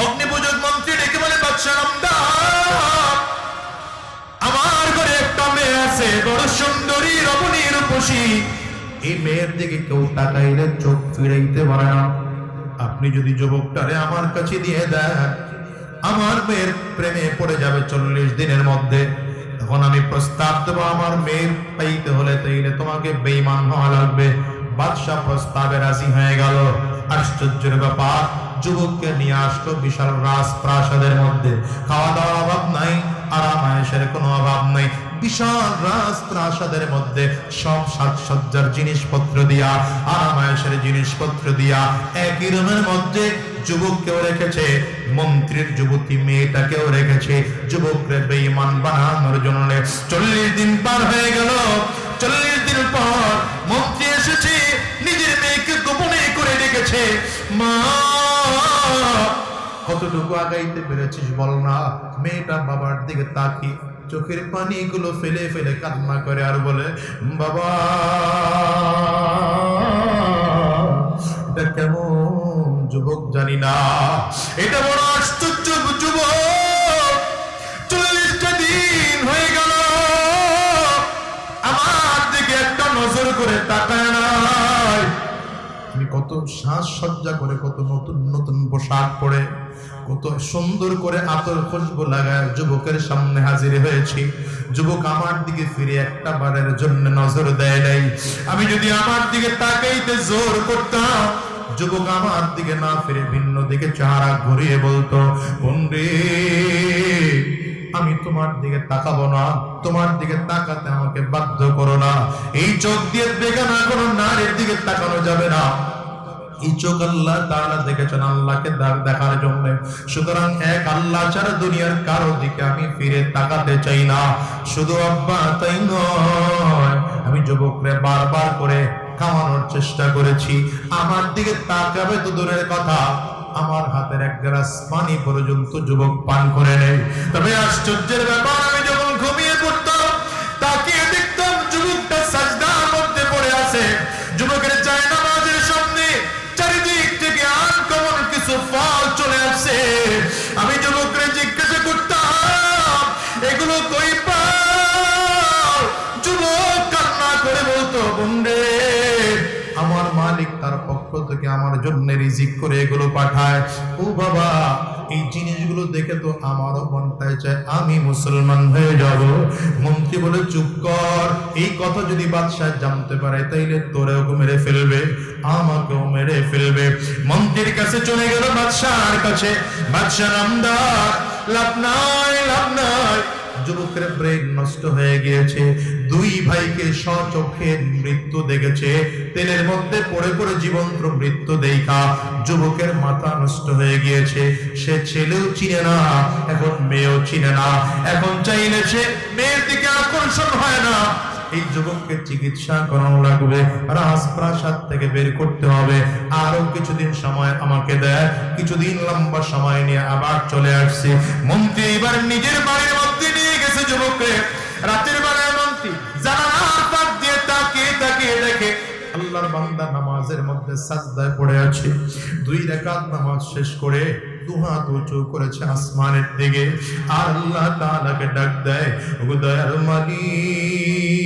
অগ্নিপূজক মন্ত্রী ডেকে বলে বাদশাহ আমার ঘরে একটা মেয়ে আছে, বড় সুন্দরী রমণী রূপসী। এই মেয়ের দিকে কেউ তাকাইলে চোখ ফিরাইতে পারে না। আপনি যদি যুবকটারে আমার কাছে দিয়ে দেন, আমার মেয়ের প্রেমে পড়ে যাবে চল্লিশ দিনের মধ্যে। তখন আমি প্রস্তাব দেবো, আমার মেয়ের পাইতে হলে তাইলে তোমাকে বেইমান হওয়া লাগবে। বাদশাহ প্রস্তাবে রাজি হয়ে গেল। আশ্চর্যের ব্যাপার যুবককে নিয়ে আসলো বিশাল রাজপ্রাসাদের মধ্যে। খাওয়া দাওয়ার অভাব নাই আরাম আয়েসের কোনো অভাব নাই। বিশাল মধ্যে সব সাজসজ্জার জিনিসপত্র দিয়া জিনিসপত্র দিয়া একই রুমের মধ্যে যুবককেও রেখেছে, মন্ত্রীর যুবতী মেয়েটাকেও রেখেছে। যুবকরে বানানোর জন্য চল্লিশ দিন পার হয়ে গেল। চল্লিশ দিন পর মন্ত্রী এসেছে, নিজের মেয়েকে গোপনে করে রেখেছে মা কতটুকু আগাইতে পেরেছিস বল না? মেয়েটা বাবার দিকে তাকি চোখের পানিগুলো ফেলে ফেলে কান্না করে আর বলে, বাবা কেমন যুবক জানি না। এটা বড় আশ্চর্য যুবক। চল্লিশটা দিন হয়ে গেল। আমার দিকে একটা নজর করে তাকায় আমি কত সাজসজ্জা করে, কত নতুন নতুন পোশাক পরে, কত সুন্দর করে আতর খুশবু লাগায় যুবকের সামনে হাজির হয়েছি। যুবক আমার দিকে ফিরে একটা বারের জন্য নজর দেয় নাই। আমি যদি আমার দিকে তাকাইতে জোর করতাম, যুবক আমার দিকে না ফিরে ভিন্ন দিকে চেহারা ঘুরিয়ে বলতো বন্ডে আমি তোমার দিকে তাকাবো না, তোমার দিকে তাকাতে আমাকে বাধ্য করো না। এই চোখ দিয়ে দেখে না কোনো নারীর দিকে তাকানো যাবে না। এই আল্লাহ তাআলা দেখেছেন, আল্লাহকে দেখার জন্য। সুতরাং এক আল্লাহ ছাড়া দুনিয়ার কারও দিকে আমি ফিরে তাকাতে চাই না। শুধু আব্বা তাই নয়, আমি যুবকরে বারবার করে খাওয়ানোর চেষ্টা করেছি। আমার দিকে তাকাবে তো দূরের কথা, আমার হাতের এক গ্লাস পানি পর্যন্ত যুবক পান করে নেই তবে আশ্চর্যের ব্যাপার, আমি যখন ঘুমিয়ে পড়তাম মালিক তার পক্ষ থেকে আমার জন্য রিজিক করে এগুলো পাঠায়। ও বাবা, এই জিনিসগুলো দেখে তো আমারও মনটাই চায়, আমি মুসলমান হয়ে যাব। মন্ত্রী বলে, চুপ কর, এই কথা যদি বাদশাহ জানতে পারে, তাইলে তোরেও মেরে ফেলবে, আমাকেও মেরে ফেলবে। মন্ত্রীর কাছে চলে গেল বাদশাহর কাছে। বাদশাহ নামদার, লাভ নাই লাভ নাই। যুবকের ব্রেন নষ্ট হয়ে গিয়েছে। দুই ভাইকে সচক্ষে মৃত্যু দেখেছে। তেলের মধ্যে পড়ে পড়ে জীবন্ত মৃত্যু দেখা। যুবকের মাথা নষ্ট হয়ে গিয়েছে। সে ছেলেও চিনে না, এখন মেয়েও চিনে না। এখন চাইলে সে মেয়ের দিকে আকর্ষণ হয় না। এই যুবককে চিকিৎসা করানো লাগবে। রাজপ্রাসাদ থেকে বের করতে হবে। আরও কিছুদিন সময় আমাকে দেয়। কিছুদিন লম্বা সময় নিয়ে আবার চলে আসছে। মন্ত্রী এবার নিজের বাড়ির মধ্যে নিয়ে গেছে যুবককে। রাতের বেলায় মন্ত্রী দিয়ে তাকিয়ে তাকিয়ে দেখে আল্লাহর বান্দা নামাজের মধ্যে সাজদায় পড়ে আছে। দুই রাকাত নামাজ শেষ করে দুহাত উঁচু করেছে আসমানের দিকে। আল্লাহ তাআলাকে ডাক দেয় মালিক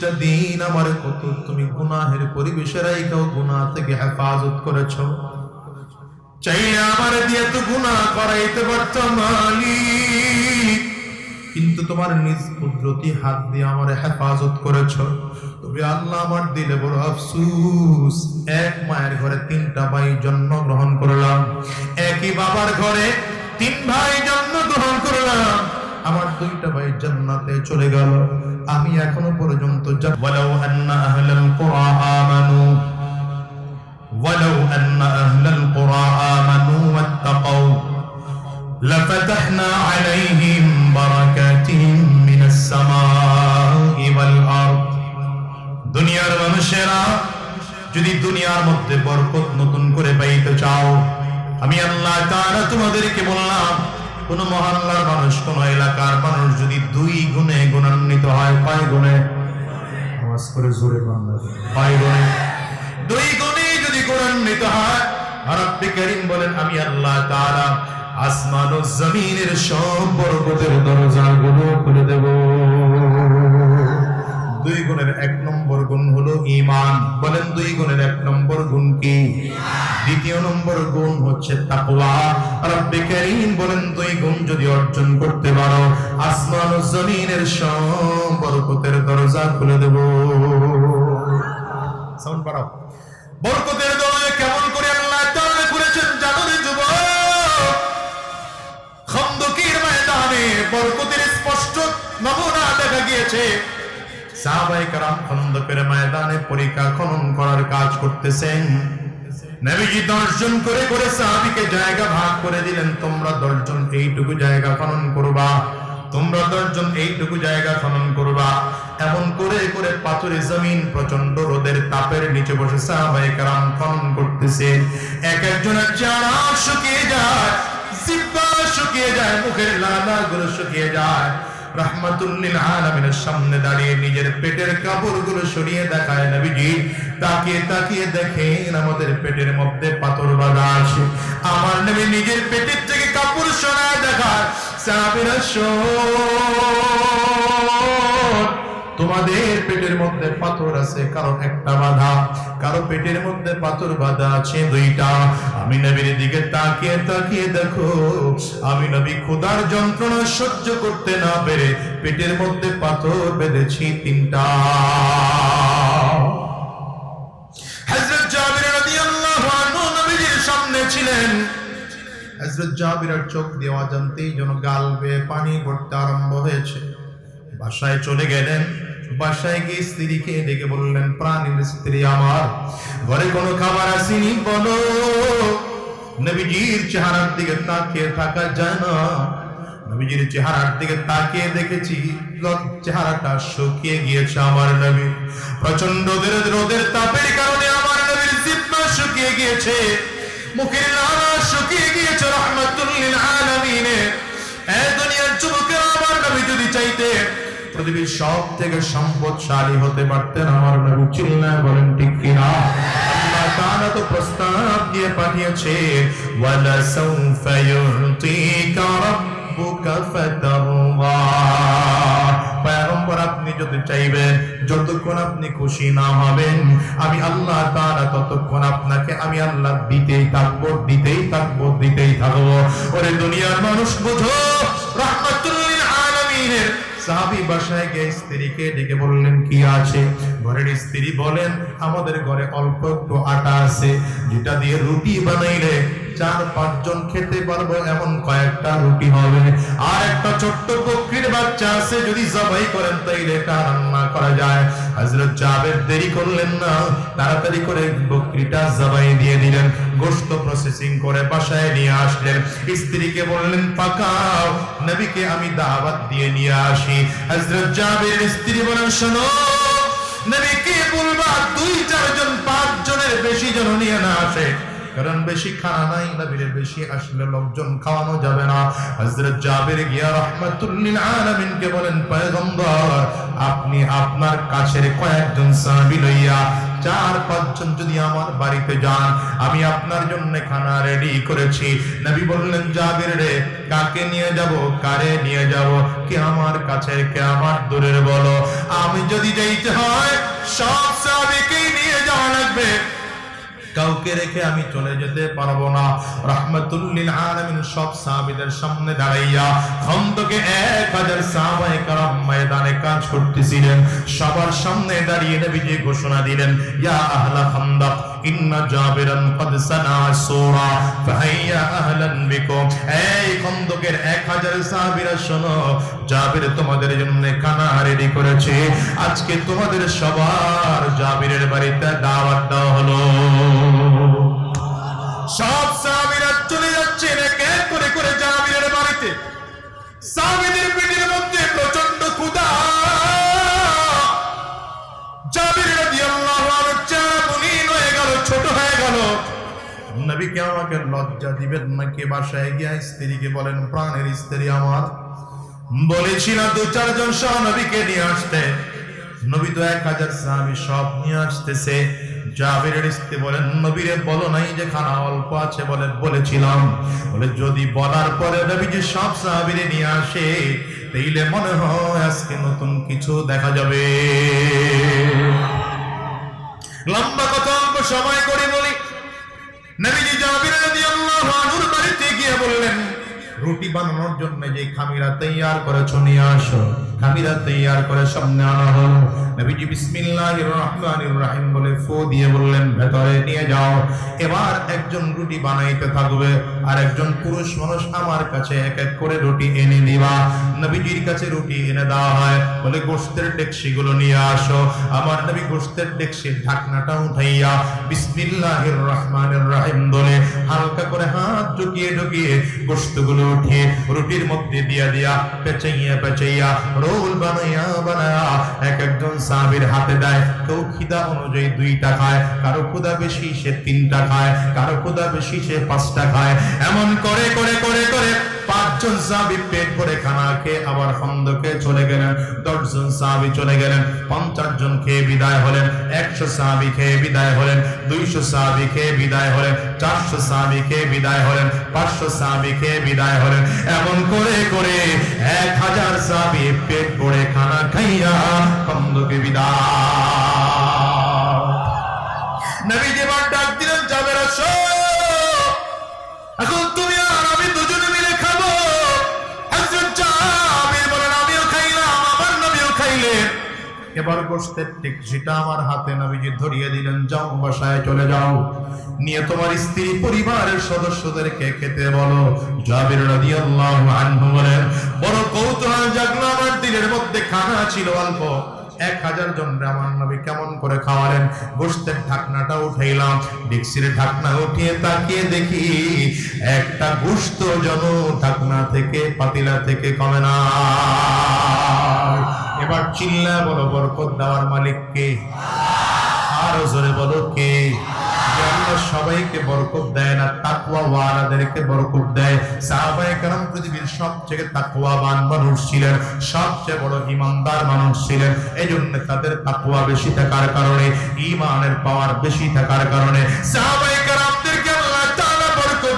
চল্লিশটা দিন আমার কত তুমি গুনাহের পরিবেশে রাইখাও গুনাহ থেকে হেফাজত করেছ। চাইলে আমার দিয়ে তো করাইতে পারত কিন্তু তোমার নিজ কুদরতি হাত দিয়ে আমার হেফাজত করেছ। তবে আল্লাহ আমার দিলে বড় আফসুস, এক মায়ের ঘরে তিনটা ভাই জন্ম গ্রহণ করলাম, একই বাবার ঘরে তিন ভাই জন্ম গ্রহণ করলাম। আমার দুইটা ভাই জান্নাতে চলে গেল আমি এখনো পর্যন্ত যা ওয়ালাউ আন্না আহলাল কুরা আমানু ওয়ালাউ আন্না আহলাল কুরা আমানু ওয়াত্তাকাউ لفتحنا عليهم بركات من السماء والأرض দুনিয়ার মানুষেরা যদি দুনিয়ার মধ্যে বরকত নতুন করে পাইতে চাও আমি আল্লাহ তাআলা তোমাদেরকে বললাম কোনো মহল্লার মানুষ কোনো এলাকার মানুষ যদি দুই গুণে গুণান্বিত হয় কয় গুণে? আওয়াজ করে জোরে গুণে? দুই গুণে যদি গুণান্বিত হয় রব্বি করিম বলেন আমি আল্লাহ তাআলা আসমান ও জমিনের সব বরকতের দরজাগুলো খুলে দেব। দুই গুণের এক নম্বর গুণ হলো ঈমান। বলেন দুই গুণের এক নম্বর গুণ কি? দ্বিতীয় নম্বর গুণ হচ্ছে তাকওয়া। রব্বে করিম বলেন, দুই গুণ যদি অর্জন করতে পারো, আসমান ও জমিনের সব বরকতের দরজা খুলে দেব। সাউন্ড বাড়াও। বরকতের দরজা কেমন করে আল্লাহ তাআলা করেছেন জানো রে যুবক? খন্দকের ময়দানে বরকতের স্পষ্ট নমুনা দেখা গিয়েছে। সাহাবাই জমিন প্রচণ্ড রোদের তাপের নিচে বসে সাহাবাই কারাম খনন এক একজনের চারা শুকিয়ে যায় শুকিয়ে যায়, মুখেরগুলো শুকিয়ে যায়। রহমাতুল্লিল আলামিনের সামনে দাঁড়িয়ে নিজের পেটের কাপড়গুলো সরিয়ে দেখায় নবীজি। তাকিয়ে তাকিয়ে দেখেন আমাদের পেটের মধ্যে পাথর বাঁধা আছে। আমার নবী নিজের পেটের থেকে কাপড় সরায় দেখায়। সাহাবীরা শোন। তোমাদের পেটের মধ্যে পাথর আছে কারও একটা বাধা। কারও পেটের মধ্যে পাথর বাধা আছে দুইটা। আমি নবীর দিকে তাকিয়ে তাকিয়ে দেখো, আমি নবী ক্ষুধার যন্ত্রণা সহ্য করতে না পেরে পেটের মধ্যে পাথর বেঁধেছি তিনটা। হযরত জাবির রাদিয়াল্লাহু আনহু নবীজির সামনে ছিলেন। হযরত জাবিরের চোখ দেওয়া জানতেই যেন গাল বেয়ে পানি পড়তে আরম্ভ হয়েছে। বাসায় চলে গেলেন। বাসায় গিয়ে স্ত্রীকে ডেকে বললেন, প্রাণীর স্ত্রী আমার, ঘরে কোনো খাবার আসেনি, বলো। নবীজির চেহারার দিকে তাকিয়ে থাকা যায় না। নবীজির চেহারার দিকে তাকিয়ে দেখেছি চেহারাটা শুকিয়ে গিয়েছে আমার নবী। প্রচণ্ড রোদের তাপের কারণে আমার নবীর জিব্বা শুকিয়ে গিয়েছে। মুখের লালা শুকিয়ে গিয়েছে রহমাতুল্লিল আলামিনে এ দুনিয়ার যুবকেরা আমার নবী যদি চাইতে পৃথিবীর সব থেকে সম্পদশালী হতে পারতেন আমার নবী। চিল্লায় বলেন, ঠিক কিনা? আল্লাহ তাআলা তো প্রস্তাব দিয়ে পাঠিয়েছে, ওয়ালা সাউফা ইউতিকা রাব্বুকা ফাতারদা পয়গম্বর, আপনি যদি চাইবেন, যতক্ষণ আপনি খুশি না হবেন, আমি আল্লাহ তাআলা ততক্ষণ আপনাকে, আমি আল্লাহ দিতেই থাকব দিতেই থাকব দিতেই থাকব। ওরে দুনিয়ার মানুষ, বুঝো আলামিনের সাহাবী বাসায় গিয়ে স্ত্রীকে ডেকে বললেন, কি আছে? ঘরের স্ত্রী বলেন, আমাদের ঘরে অল্প একটু আটা আছে, যেটা দিয়ে রুটি বানাইলে চার, পাঁচজন খেতে পারব এমন কয়েকটা রুটি হবে। আর একটা ছোট্ট বকরির বাচ্চা আছে, যদি জবাই করেন, তাইলে এটা রান্না করা যায়। হযরত জাবের দেরি করলেন না, তাড়াতাড়ি করে বকরিটা জবাই দিয়ে দিলেন। গোশত প্রসেসিং করে বাসায় নিয়ে আসলেন। স্ত্রীকে বললেন, পাকাও, নবীকে আমি দাওয়াত দিয়ে নিয়ে আসি। হযরত জাবের স্ত্রী বলেন, শোনো, নবীকে বলবা, দুই, চারজন পাঁচ জনের বেশি জন নিয়ে না আসে। কারণ বেশি খানা নাই, নবীর বেশি আসলে লোকজন খাওয়ানো যাবে না। হযরত জাবির গিয়া রাহমাতুল্লিল আলামিন কে বলেন, পয়গম্বর, আপনি আপনার কাছের কয়েকজন সাহাবী লইয়া চার, পাঁচজন যদি আমার বাড়িতে যান, আমি আপনার জন্য খানা রেডি করেছি। নবী বললেন, জাবির রে, কাকে নিয়ে যাব? কারে নিয়ে যাব? কে আমার কাছে কে আমার দূরের বলো? আমি যদি যাইতে হয়, সব সাহাবীকেই নিয়ে যাওয়া লাগবে। কাউকে রেখে আমি চলে যেতে পারব না। রহমতুল্লিল আলামিন সব সাহাবীদের সামনে দাঁড়াইয়া খন্দকে এক হাজার সাহাবায়ে কারাম ময়দানে কাজ করতেছিলেন। সবার সামনে দাঁড়িয়ে নবীজি ঘোষণা দিলেন, ইয়া আহলা খন্দক আজকে তোমাদের সবার জাবিরের বাড়িতে দাওয়াত দেওয়া হলো। সব সাহাবীরা চলে যাচ্ছেন এক এক করে করে জাবিরের বাড়িতে। সাহাবীদের পেটের মধ্যে প্রচণ্ড ক্ষুধা। জাবির রাদিয়াল্লাহু হয়ে গেল, ছোট হয়ে গেল। নবীকে আমাকে লজ্জা দিবেন নাকি বাসায় গিয়া স্ত্রীকে বলেন, প্রাণের স্ত্রী আমার। বলেছিলাম দু চারজন সহ নবীকে নিয়ে আসতে। নবী তো এক হাজার সাহাবি সব নিয়ে আসতেছে। জাবিরের স্ত্রী বলেন, নবীরে বলো নাই যে খানা অল্প আছে বলে বলেছিলাম। বলে, যদি বলার পরে সব সাহাবিরে নিয়ে আসে, তাইলে মনে হয় আজকে নতুন কিছু দেখা যাবে। লম্বা কথা, অল্প সময় করে বলি। নবীজি জাবির রাদিয়াল্লাহু বাড়িতে গিয়ে বললেন, রুটি বানানোর জন্য যে খামিরা তৈয়ার করেছ, নিয়ে আসো। খামিরা তৈয়ার করে সামনে আনা হলো। নবীজি বিসমিল্লাহির রহমানির রহিম বলে ফু দিয়ে বললেন, ভেতরে নিয়ে যাও। এবার একজন রুটি বানাইতে থাকবে আর একজন পুরুষ মানুষ আমার কাছে এক এক করে রুটি এনে দিবা। নবীজির কাছে রুটি এনে দেওয়া হয়। বলে গোশতের ডেকসি গুলো নিয়ে আসো। আমার নবী গোশতের ডেকসির ঢাকনাটা উঠাইয়া বিসমিল্লাহির রহমানির রহিম বলে হালকা করে হাত ঢুকিয়ে ঢুকিয়ে গোশতগুলো উঠিয়ে রুটির মধ্যে দিয়া দিয়া পেঁচাইয়া পেঁচাইয়া রোল বানাইয়া বানায়া। এক একজন সাহাবীর হাতে দেয়। কেউ খিদা অনুযায়ী দুইটা খায়, কারও ক্ষুদা বেশি সে তিনটা খায়, কারও ক্ষুদা বেশি সে পাঁচটা খায়। এমন করে করে করে করে পাঁচজন সাহাবী পেট ভরে খানা খেয়ে আবার খন্দকে চলে গেলেন, দশজন সাহাবী চলে গেলেন পঞ্চাশ জন খেয়ে বিদায় হলেন, একশো সাহাবী খেয়ে বিদায় হলেন, দুইশো সাহাবী খেয়ে বিদায় হলেন, চারশো সাহাবী খেয়ে বিদায় হলেন, পাঁচশো সাহাবী খেয়ে বিদায় হলেন। এমন করে করে এক হাজার সাহাবী পেট ভরে খানা খাইয়া খন্দকে বিদায়। নবী যেবার ডাক দিলেন, যাবে এখন এবার গোস্তের টিকছিটা আমার হাতে নবীজি ধরিয়ে দিলেন, যাও বাসায় চলে যাও। নিয়ে তোমার স্ত্রী পরিবারের সদস্যদেরকে খেতে বলো। জাবির রাদিয়াল্লাহু আনহু বলেন বড় কৌতূহল জাগলো আমার দিলের মধ্যে, খানা ছিল অল্প। এক হাজার জন আমার নবী কেমন করে খাওয়ালেন? গোস্তের ঢাকনাটা উঠাইলাম। ডিক্সির ঢাকনা উঠিয়ে তাকিয়ে দেখি, একটা গোস্ত যেন ঢাকনা থেকে, পাতিলা থেকে কমে না। এবার চিল্লা বলো, বরকত দেওয়ার মালিক কে? আরও জোরে বলো কে? সবাইকে বরকত দেয় না ওয়ালাদেরকে বরকত দেয়। পৃথিবীর সবচেয়ে তাকওয়াবান মানুষ ছিলেন, সবচেয়ে বড় ইমানদার মানুষ ছিলেন। এজন্য তাদের তাকওয়া বেশি থাকার কারণে ঈমানের পাওয়ার বেশি থাকার কারণে সাহাবায়ে কেরামদেরকে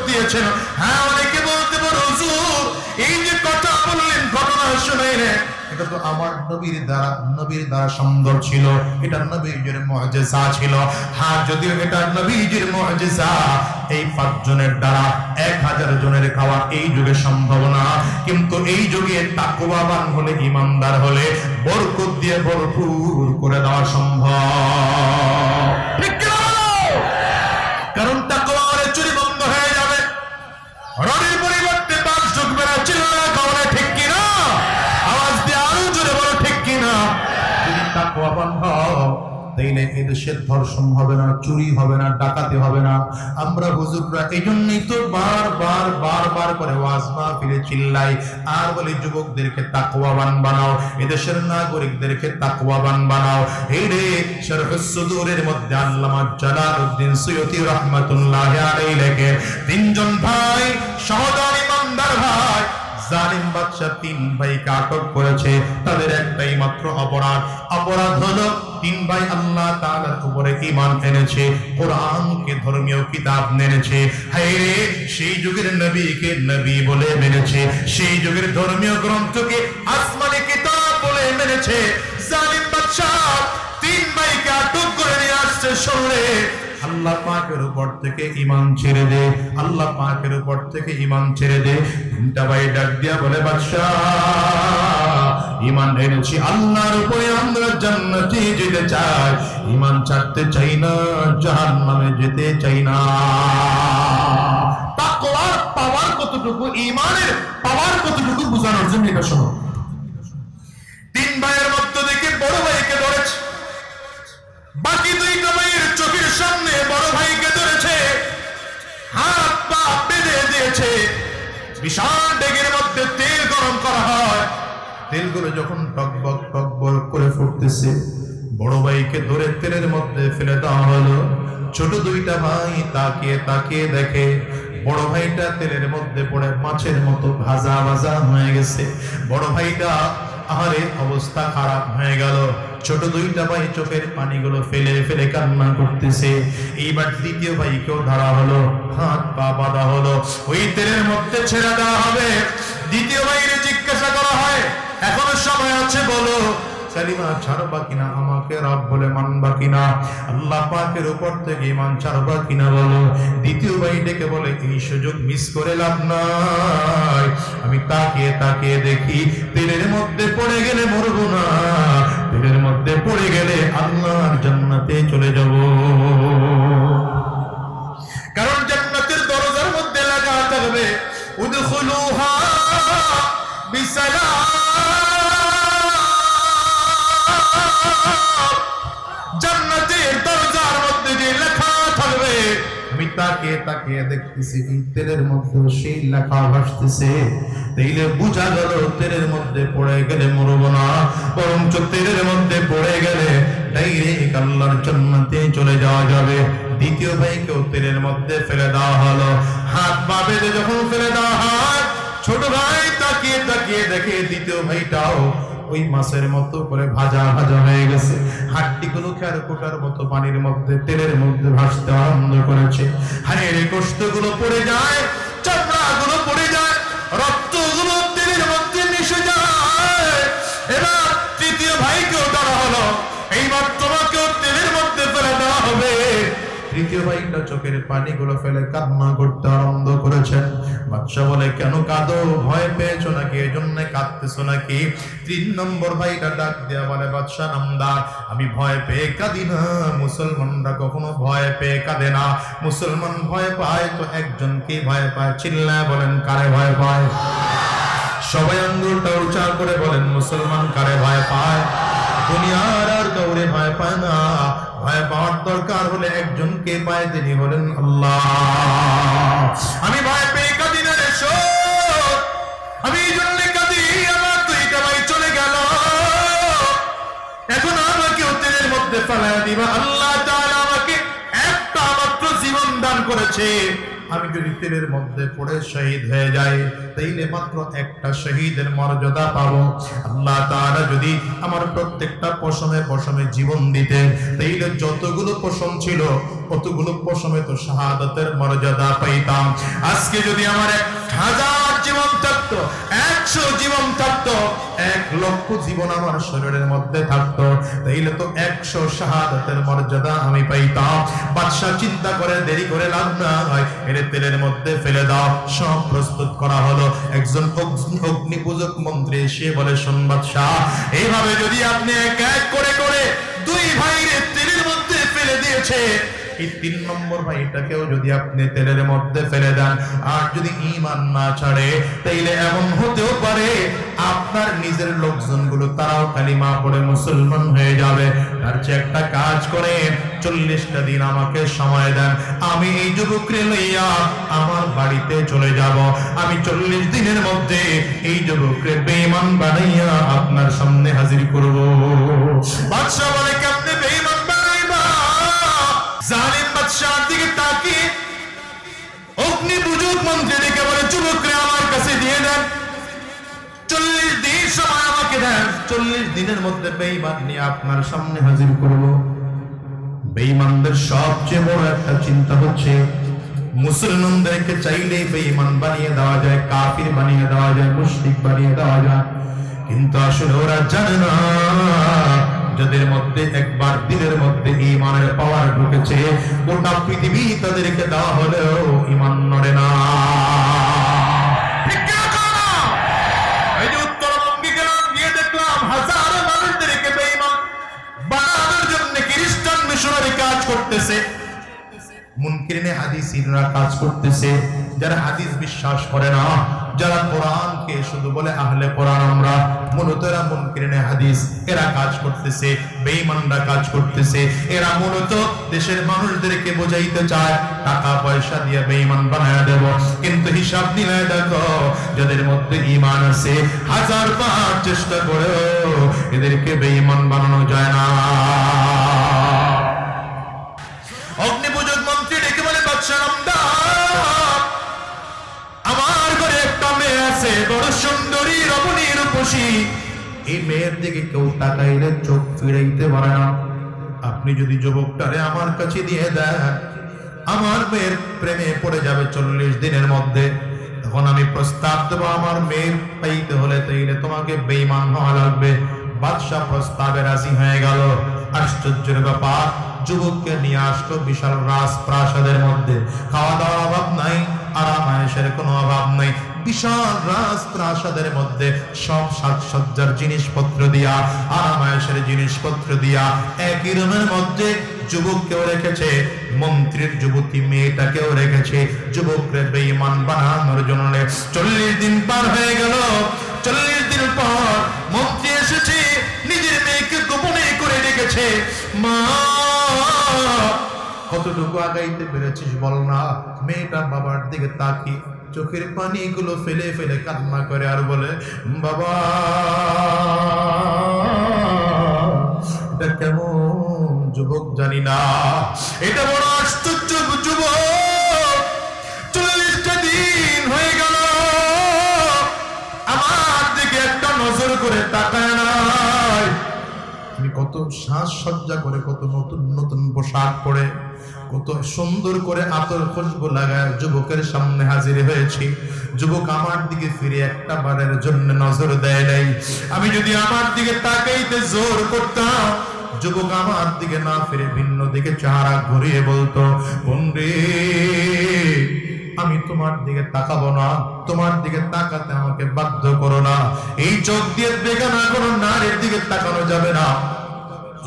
দিয়েছেন। হ্যাঁ এটা তো আমার নবীর দ্বারা নবীর দ্বারা ছিল, এটা নবীজির ছিল। হ্যাঁ যদিও এটা নবীজির এই পাঁচজনের দ্বারা এক হাজার জনের খাওয়া এই যুগে সম্ভব না। কিন্তু এই যুগে তাকওয়াবান হলে, ইমানদার হলে, বরকত দিয়ে ভরপুর করে দেওয়া সম্ভব? কারণ তাকওয়াবান হও তাইলে এদেশের ধর্ষণ হবে না, চুরি হবে না, ডাকাতি হবে না। আমরা হুজুররা এই জন্যই তো বারবার বারবার করে ওয়াজ মাহফিলে চিল্লাই। আর বলি, যুবকদেরকে তাকওয়াবান বানাও, এদেশের নাগরিকদেরকে তাকওয়াবান বানাও। এই রে, শরহুস সুদূরের মধ্যে আল্লামা জালালউদ্দিন সুয়ুতি রাহমাতুল্লাহি আলাইহি লেখে, তিনজন ভাই সহদর ইমানদার ভাই। জালিম বাদশাহ তিন ভাইকে আটক করেছে, তাদের একটাই মাত্র অপরাধ অপরাধ হলো তিন ভাই আল্লাহ তাআলার উপরে ঈমান এনেছে, কোরআনকে ধর্মীয় কিতাব মেনেছে হায়রে সেই যুগের নবীকে নবী বলে মেনেছে, সেই যুগের ধর্মীয় গ্রন্থকে আসমানি কিতাব বলে মেনেছে। জালিম বাদশা তিন ভাইকে আটক করে নিয়ে আসছে শহরে। আল্লাহ পাকের উপর থেকে ইমান ছেড়ে দে, আল্লাহ পাকের উপর থেকে ইমান ছেড়ে দে। তিনটা ভাই ডাক দিয়া বলে, বাদশাহ ইমান এনেছি আল্লাহর উপরে, আমরা যেতে চাই। ইমান ছাড়তে চাই না, জাহান্নামে যেতে চাই না। তাকওয়ার পাওয়ার কতটুকু ইমানের পাওয়ার কতটুকু বোঝানোর জন্য এটা শোনো। তিন ভাইয়ের মধ্য থেকে বড় ভাইকে ধরেছে। বাকি দুই ভাইয়ের চোখের তেলগুলো যখন টকবক টকবক করে ফুটতেছে, বড় ভাইকে ধরে তেলের মধ্যে ফেলে দেওয়া হলো। ছোট দুইটা ভাই তাকিয়ে তাকিয়ে দেখে, বড় ভাইটা তেলের মধ্যে পড়ে মাছের মতো ভাজা ভাজা হয়ে গেছে। বড় ভাইটা, আহারে, অবস্থা খারাপ হয়ে গেল। ছোট দুইটা ভাই চোখের পানিগুলো ফেলে ফেলে কান্না করতেছে। এইবার দ্বিতীয় ভাইকেও ধরা হলো, হাত পা বাঁধা হলো। ওই তেলের মধ্যে ছেড়ে দেওয়া হবে। দ্বিতীয় ভাইয়ের জিজ্ঞাসা এখনও সময় আছে, বলো। কালিমা ছাড়বা কিনা? আমাকে রব বলে মানবা কিনা? আল্লাহ পাকের উপর থেকে ইমান ছাড়বা কিনা, বলো। দ্বিতীয় ডেকে বলে, এই সুযোগ মিস করে লাভ নাই। আমি তাকিয়ে তাকিয়ে দেখি তেলের মধ্যে পড়ে গেলে মরবো না। তেলের মধ্যে পড়ে গেলে আল্লাহর জান্নাতে চলে যাব। তাকে তাকে তেলের মধ্যে সেই লেখা ভাসতেছে। গেল তেলের মধ্যে পড়ে গেলে মরব না, বরঞ্চ তেলের মধ্যে পড়ে গেলে ডাইরেক্ট আল্লাহর চলে যাওয়া যাবে। দ্বিতীয় ভাইকেও তেলের মধ্যে ফেলে দেওয়া হলো। হাত পা বেঁধে যখন ফেলে দেওয়া হয়, ছোট ভাই তাকিয়ে তাকিয়ে দেখে দ্বিতীয় ভাইটাও ওই মাছের মতো করে ভাজা ভাজা হয়ে গেছে। হাড্ডি গুলো খেয়ার কোটার মতো পানির মধ্যে, তেলের মধ্যে ভাসতে আরম্ভ করেছে। হাড়ের গোস্তগুলো পড়ে যায় পড়ে যায় রক্তগুলো তেলের মধ্যে মিশে যায়। এবার তৃতীয় ভাইকেও ধরা হলো। এইবার তোমাকেও তেলের মধ্যে ফেলে দেওয়া হবে। তৃতীয় ভাইটা চোখের পানিগুলো ফেলে কান্না করতে আরম্ভ করেছেন। বাদশা বলে, কেন কাঁদো? ভয় পেয়েছ নাকি? এই জন্য কাঁদতেছো নাকি? তিন নম্বর ভাইটা ডাক দেয়া বলে বাদশা নামদার, আমি ভয় পেয়ে কাঁদি না। মুসলমানরা কখনো ভয় পেয়ে কাঁদে না। মুসলমান ভয় পায় তো একজনকে ভয় পায়? চিল্লায় বলেন, কারে ভয় পায়? সবাই আঙ্গুলটা উচ্চার করে বলেন, মুসলমান কারে ভয় পায়? দুনিয়ার আর কাউরে ভয় পায় না। ভয় পাওয়ার দরকার হলে একজনকে পায়? তিনি হলেন আল্লাহ। আমি ভয় পেয়ে। আমি এই জন্য কাঁদি, আমার দুইটা ভাই চলে গেল। এখন আমাকে তেলের মধ্যে ফেলায় দিবা। আল্লাহ আমাকে একটা মাত্র জীবন দান করেছে। আমি যদি তেলের মধ্যে পড়ে শহীদ হয়ে যাই, তাইলে মাত্র একটা শহীদের মর্যাদা পাবো। আল্লাহ তাআলা যদি আমার প্রত্যেকটা পশমে পশমে জীবন দিতেন, তাইলে যতগুলো পশম ছিল কতগুলো পশমে তো শাহাদাতের মর্যাদা পাইতাম। আজকে যদি আমার এক হাজার জীবন থাকতো, একশো জীবন থাকতো, এক লক্ষ জীবন আমার শরীরের মধ্যে থাকতো। তাইলে তো একশো শাহাদাতের মর্যাদা আমি পাইতাম। বাদশাহ চিন্তা করে দেরি করে লাভ না হয় এর তেলের মধ্যে ফেলে দাও, সব প্রস্তুত করা হলো। একজন অগ্নি- পূজক মন্ত্রী এসে বলে, শোন বাদশাহ, এইভাবে যদি আপনি এক এক করে করে দুই ভাইরে তেলের মধ্যে ফেলে দিয়েছে এই তিন নম্বর ভাইটাকেও যদি আপনি তেলের মধ্যে ফেলে দেন, আর যদি ইমান না ছাড়ে, তাইলে এমন হতেও পারে আপনার নিজের তারাও পড়ে মুসলমান হয়ে যাবে। তার চেয়ে একটা কাজ করে চল্লিশটা দিন আমাকে সময় দেন। আমি এই যুবকরে লইয়া আমার বাড়িতে চলে যাব। আমি চল্লিশ দিনের মধ্যে এই যুবকরে বানাইয়া আপনার সামনে হাজির করব। বাদশাহ বলে বাদশাহর দিকে তাকিয়ে অগ্নি বুজুর্গ মন্ত্রী দেখে বলে যুবকরে আমার কাছে দিয়ে দেন। চল্লিশ দিন সময় আমাকে দেন। চল্লিশ দিনের মধ্যে বেঈমান নিয়ে আপনার সামনে হাজির করব। বেঈমানদের সবচেয়ে বড় একটা চিন্তা হচ্ছে, মুসলমানদেরকে চাইলেই বেঈমান বানিয়ে দেওয়া যায়, কাফির বানিয়ে দেওয়া যায়, মুশরিক বানিয়ে দেওয়া যায়। কিন্তু আসলে ওরা জানে না যাদের মধ্যে একবার দিলের মধ্যে ইমানের পাওয়ার ঢুকেছে, গোটা পৃথিবী তাদেরকে দেওয়া হলেও ইমান নড়ে না। যারা হাদিস বিশ্বাস করে না, যারা কোরআনকে শুধু বলে আহলে কোরআন আমরা মূলত এরা মুনকিরিনে হাদিস। এরা কাজ করতেছে, বেঈমানরা কাজ করতেছে। এরা মূলত দেশের মানুষদেরকে বোঝাইতে চায়, টাকা পয়সা দিয়ে বেঈমান বানায় দেব। কিন্তু হিসাব দিলে দেখো, যাদের মধ্যে ঈমান আছে, হাজার বার চেষ্টা করেও এদেরকে বেঈমান বানানো যায় না। আছে, বড় সুন্দরী রমণী রূপসী এই মেয়ের দিকে কেউ তাকাইলে চোখ ফিরাইতে পারে না। আপনি যদি যুবকটারে আমার কাছে দিয়ে দেন, আমার মেয়ের প্রেমে পড়ে যাবে চল্লিশ দিনের মধ্যে। তখন আমি প্রস্তাব দেবো, আমার মেয়ের পাইতে হলে তাইলে তোমাকে বেইমান হওয়া লাগবে। বাদশাহ প্রস্তাবে রাজি হয়ে গেল। আশ্চর্যের ব্যাপার, যুবককে নিয়ে আসলো বিশাল রাজপ্রাসাদের মধ্যে। খাওয়া দাওয়ার অভাব নাই আরাম আয়েসের কোনো অভাব নাই। বিশাল রাজপ্রাসাদের মধ্যে সব সাজসজ্জার জিনিসপত্র দিয়া আরাম আয়েসের জিনিসপত্র দিয়া, একই রুমের মধ্যে যুবককেও রেখেছে, মন্ত্রীর যুবতী মেয়েটাকেও রেখেছে, যুবকরে বেঈমান বানানোর জন্য চল্লিশ দিন পার হয়ে গেল, চল্লিশ দিন পর মন্ত্রী এসেছে, নিজের মেয়েকে গোপনে করে রেখেছে মা, কতটুকু আগাইতে পেরেছিস বল না? মেয়েটা বাবার দিকে তাকি চোখের পানিগুলো ফেলে ফেলে কান্না করে আর বলে, বাবা, এটা কেমন যুবক জানি না। এটা বড় আশ্চর্য যুবক। চল্লিশটা দিন হয়ে গেল। আমার দিকে একটা নজর করে তাকায় কত সাজসজ্জা করে, কত নতুন নতুন পোশাক পরে, কত সুন্দর করে আতর খুশবু লাগায় যুবকের সামনে হাজির হয়েছি। যুবক আমার দিকে ফিরে একটা বারের জন্য নজর দেয় নাই। আমি যদি আমার দিকে তাকাইতে জোর করতাম, যুবক আমার দিকে না ফিরে ভিন্ন দিকে চেহারা ঘুরিয়ে বলতো, বন্ধে, আমি তোমার দিকে তাকাবো না, তোমার দিকে তাকাতে আমাকে বাধ্য করো না। এই চোখ দিয়ে বেগানা কোনো নারীর দিকে তাকানো যাবে না।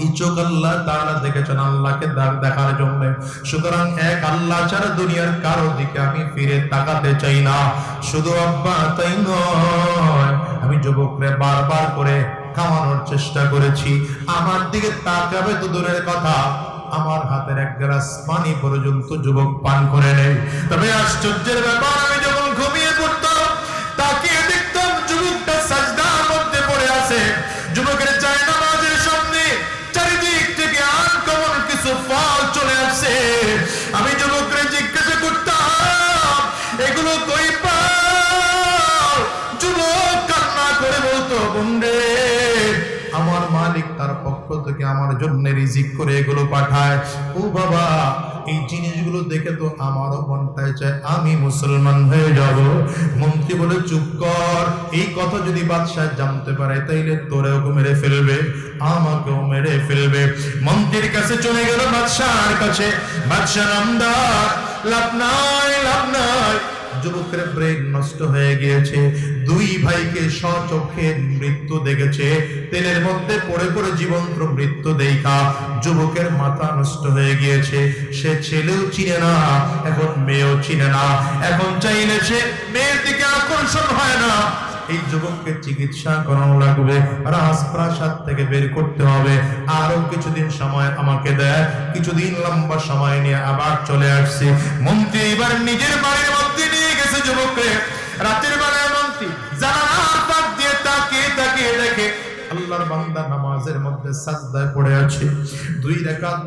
এই আল্লাহ তাআলা দেখেছেন আল্লাহকে দেখার জন্য। সুতরাং এক আল্লাহ ছাড়া দুনিয়ার কারও দিকে আমি ফিরে তাকাতে চাই না। শুধু আব্বা তাই নয়, আমি যুবকরে বারবার করে খাওয়ানোর চেষ্টা করেছি। আমার দিকে তাকাবে তো দূরের কথা। আমার হাতের এক গ্লাস পানি পর্যন্ত যুবক পান করে নেই তবে আশ্চর্যের ব্যাপার, আমি যখন ঘুমিয়ে পড়তাম তার পক্ষ থেকে আমার জন্য রিজিক করে এগুলো পাঠায়। ও বাবা, এই জিনিসগুলো দেখে তো আমারও মনটায় চায়, আমি মুসলমান হয়ে যাব। মন্ত্রী বলে, চুপ কর, এই কথা যদি বাদশাহ জানতে পারে, তাইলে তোরেও মেরে ফেলবে, আমাকেও মেরে ফেলবে। মন্ত্রীর কাছে চলে গেল বাদশাহর কাছে। বাদশাহ নামদার, লাভ নাই লাভ নাই যুবকের ব্রেন নষ্ট হয়ে গিয়েছে। দুই ভাইকে স্বচক্ষে মৃত্যু দেখেছে। তেলের মধ্যে পড়ে পড়ে জীবন্ত মৃত্যু দেখা। যুবকের মাথা নষ্ট হয়ে গিয়েছে। সে ছেলেও চিনে না, এখন মেয়েও চিনে না। এখন চাইলে সে মেয়ের দিকে আকর্ষণ হয় না। এই যুবককে চিকিৎসা করানো লাগবে, রাজপ্রাসাদ থেকে বের করতে হবে। আরও কিছুদিন সময় আমাকে দেয়, কিছুদিন লম্বা সময় নিয়ে আবার চলে আসছি। মন্ত্রী এবার নিজের বাড়ির মধ্যে নিয়ে গেছে যুবককে। রাতের বেলায় মন্ত্রী দিয়ে তাকিয়ে তাকিয়ে দেখে আল্লাহর বান্দা নামাজের মধ্যে সাজদায় পড়ে আছে। দুই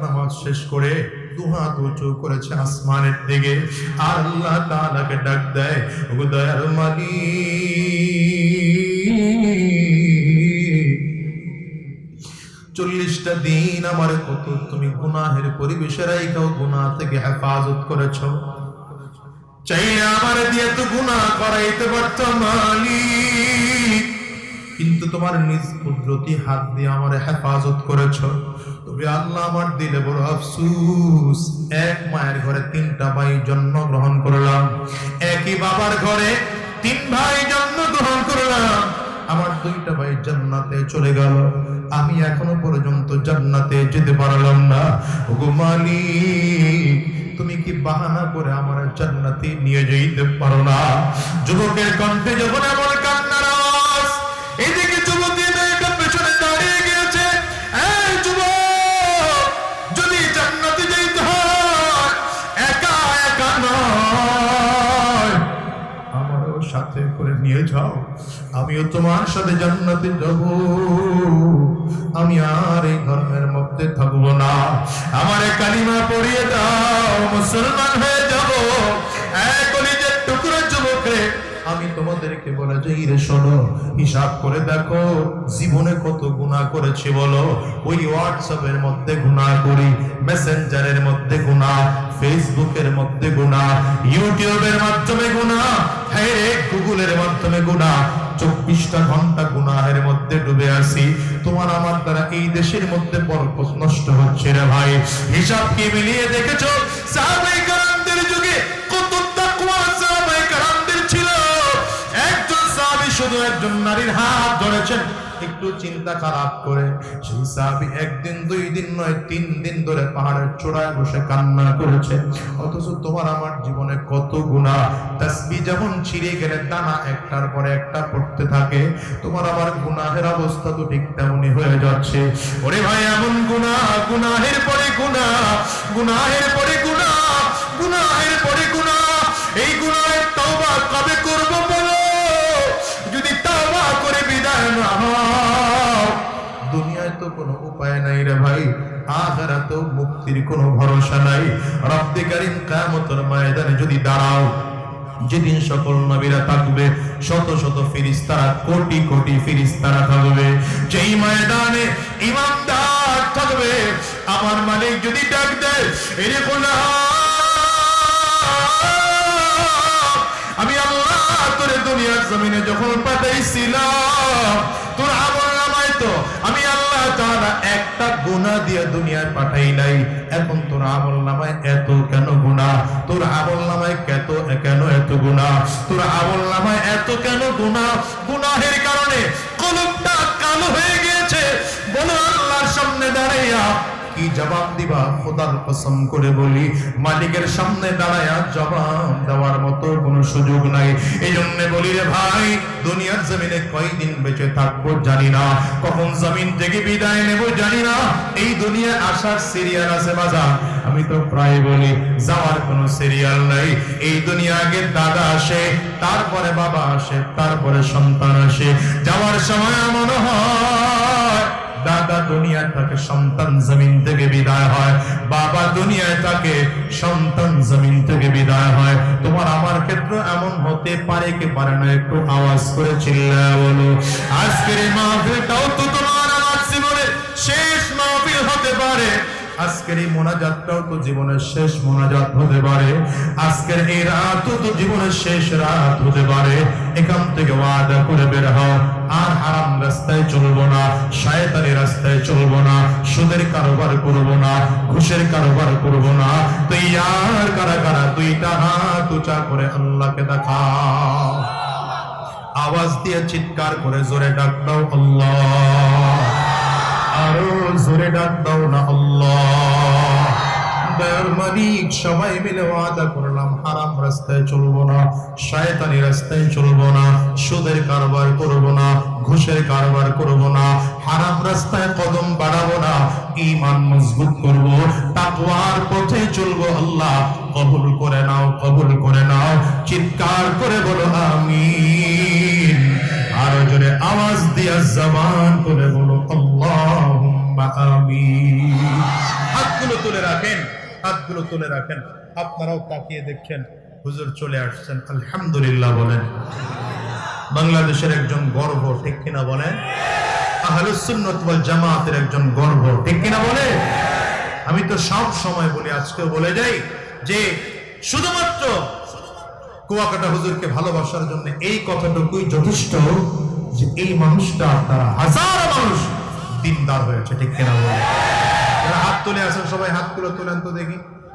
নামাজ শেষ করে দুহাত উঁচু করেছে আসমানের দিকে। আল্লাহ ডাক দেয় মালিক আমার কত তুমি গুনাহের পরিবেশে রাইখাও গুনাহ থেকে হেফাজত করেছ? চাইলে আমার দিয়ে তো গুনাহ করাইতে পারত কিন্তু তোমার নিজ কুদরতি হাত দিয়ে আমার হেফাজত করেছ। তবে আল্লাহ আমার দিলে বড় আফসুস। এক মায়ের ঘরে তিনটা ভাই জন্মগ্রহণ করলাম। একই বাবার ঘরে তিন ভাই জন্মগ্রহণ করলাম। আমার দুইটা ভাই জান্নাতে চলে গেল। আমি এখনও পর্যন্ত জান্নাতে যেতে পারলাম না। ওগো তুমি কি বাহানা করে আমার জান্নাতে নিয়ে যেতে পারো না? যুবকের কণ্ঠে যখন এমন সাথে করে নিয়ে যাও। আমিও তোমার সাথে জান্নাতে যাব। আমি আর এই ধর্মের মধ্যে থাকব না। আমার কালিমা পড়িয়ে দাও, মুসলমান হয়ে যাব। এক টুকরো যুবকরে, আমি তোমাদের ওদেরকে বলে যে ইরে শোনো, হিসাব করে দেখো, জীবনে কত গুনাহ করেছি বলো। ওই হোয়াটসঅ্যাপের মধ্যে গুনাহ করি, মেসেঞ্জারের মধ্যে গুনাহ, ফেসবুকের মধ্যে গুনাহ, ইউটিউবের মাধ্যমে গুনাহ হ্যাঁ গুগলের মাধ্যমে গুণা চব্বিশটা ঘণ্টা গুনাহের মধ্যে ডুবে আছি। তোমার আমার দ্বারা এই দেশের মধ্যে বরকত নষ্ট হচ্ছে রে ভাই। হিসাব কি মিলিয়ে দেখেছ? শুধু একজন নারীর হাত ধরেছেন। একটু চিন্তা খারাপ করে সেই সাহাবী একদিন, দুই দিন নয়, তিন দিন ধরে পাহাড়ের চূড়ায় বসে কান্না করেছে। অথচ তোমার আমার জীবনে কত গুনাহ তাসবি যেমন ছিঁড়ে গেলে দানা একটার পরে একটা পড়তে থাকে, তোমার আমার গুনাহের অবস্থা তো ঠিক তেমনই হয়ে যাচ্ছে। ওরে ভাই, এমন গুনাহ গুনাহের পরে গুনাহ গুনাহের পরে গুনাহ গুনাহের পরে গুনাহ এই গুনাহের তওবা কবে করব তো কোনো উপায় নাই রে ভাই। আখিরাতেও মুক্তির কোনো ভরসা নাই। রব্বে কারীম কিয়ামতের ময়দানে যদি দাঁড়াও, যেদিন সকল নবীরা থাকবে, শত শত ফিরিস্তারা, কোটি কোটি ফিরিস্তারা থাকবে। যেই ময়দানে ইমানদার থাকবে, আমার মালিক যদি ডাক দেয় এরে আমি আল্লাহ তোরে দুনিয়ার জমিনে যখন পাঠাইছিলাম, তোর আমল নামায় তো আমি তাআলা একটা গুনাহ দিয়ে দুনিয়ায় পাঠাই নাই। এখন তোর আমল নামায় এত কেন গুনাহ? তোর আমল নামায় কত, কেন এত গুনাহ? তোর আমল নামায় এত কেন গুনাহ? গুনাহের কারণে কলমটা কালো হয়ে গিয়েছে। বলো আল্লাহর সামনে দাঁড়াইয়া কি জবাব দিবা? খোদার কসম করে বলি, মালিকের সামনে দাঁড়ায়া জবাব দেওয়ার মতো কোনো সুযোগ নাই। এই জন্য বলি রে ভাই, দুনিয়ার জমিনে কয়দিন বেঁচে থাকব জানি না। কখন জমিন থেকে বিদায় নেব জানি না। এই দুনিয়া আসার সিরিয়াল আছে বাজার। আমি তো প্রায় বলি, যাওয়ার কোনো সিরিয়াল নাই। এই দুনিয়া আগে দাদা আসে, তারপরে বাবা আসে, তারপরে সন্তান আসে। যাওয়ার সময় মনে হয় দাদা দুনিয়ায় থাকে সন্তান জমিন থেকে বিদায় হয়, বাবা দুনিয়ায় থাকে সন্তান জমিন থেকে বিদায় হয়। তোমার আমার ক্ষেত্রে এমন হতে পারে কি পারে না, একটু আওয়াজ করে চিল্লা বলো। আজকের এই মাহফিলটাও তো তোমার আমার জীবনে শেষ মাহফিল হতে পারে। আজকের এই মোনাজাতটাও তো জীবনের শেষ মোনাজাত হতে পারে। আজকের এই রাতও তো জীবনের শেষ রাত হতে পারে। এখান থেকে ওয়াদা করে বের হও। আর হারাম রাস্তায় চলবো না, শয়তানি রাস্তায় চলবো না, সুদের কারোবার করব না, ঘুষের কারোবার করব না। তুই আর কারা কারা, দুইটা হাত উঁচা করে আল্লাহকে দেখাও আওয়াজ দিয়ে চিৎকার করে জোরে ডাক আল্লাহ। আরও জোরে ডাক দাও না আল্লাহ। সবাই মিলে ওয়াদা করলাম, হারাম রাস্তায় চলবো না রাস্তায় চলবো না, সুদের কারবার করব না, ঘুষের কারবার করব না, হারাম রাস্তায় কদম বাড়াবো না, ঈমান মজবুত করব, তাকওয়ার পথে চলবো আল্লাহ। কবুল করে নাও, কবুল করে নাও, চিৎকার করে বলো, আমিন। আরও জোরে আওয়াজ দিয়া জবান করে বলো হাতগুলো তুলে রাখেন, আপনারাও তাকিয়ে দেখছেন হুজুর চলে আসছেন, আলহামদুলিল্লাহ বলেন। বাংলাদেশের একজন গর্ব, ঠিক কিনা বলেন? জামাতের একজন গর্ব, ঠিক কিনা বলে আমি তো সব সময় বলি আজকে বলে যাই যে শুধুমাত্র কুয়াকাটা হুজুরকে ভালোবাসার জন্য এই কথাটুকুই যথেষ্ট যে এই মানুষটা তারা হাজার মানুষ দিনদার হয়েছে, ঠিক কিনা বলে হাত তুলে আছেন সবাই হাতগুলো তুলেন তো দেখি।